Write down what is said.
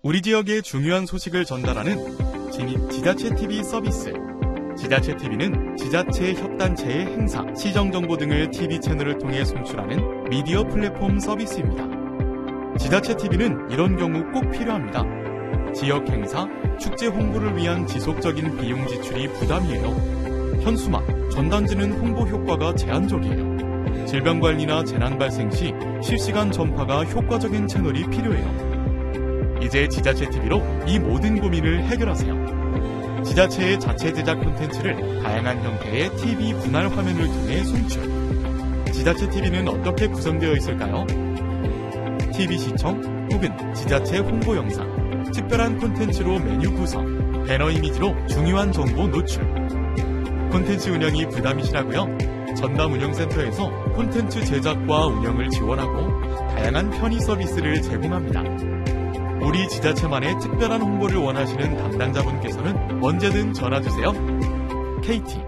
우리 지역의 중요한 소식을 전달하는 진입 지자체 TV 서비스. 지자체 TV는 지자체 협단체의 행사, 시정 정보 등을 TV 채널을 통해 송출하는 미디어 플랫폼 서비스입니다. 지자체 TV는 이런 경우 꼭 필요합니다. 지역 행사, 축제 홍보를 위한 지속적인 비용 지출이 부담이에요. 현수막, 전단지는 홍보 효과가 제한적이에요. 질병 관리나 재난 발생 시 실시간 전파가 효과적인 채널이 필요해요. 이제 지자체 TV로 이 모든 고민을 해결하세요. 지자체의 자체 제작 콘텐츠를 다양한 형태의 TV 분할 화면을 통해 송출. 지자체 TV는 어떻게 구성되어 있을까요? TV 시청 혹은 지자체 홍보 영상, 특별한 콘텐츠로 메뉴 구성, 배너 이미지로 중요한 정보 노출. 콘텐츠 운영이 부담이시라고요? 전남 운영센터에서 콘텐츠 제작과 운영을 지원하고 다양한 편의 서비스를 제공합니다. 우리 지자체만의 특별한 홍보를 원하시는 담당자분께서는 언제든 전화 주세요. KT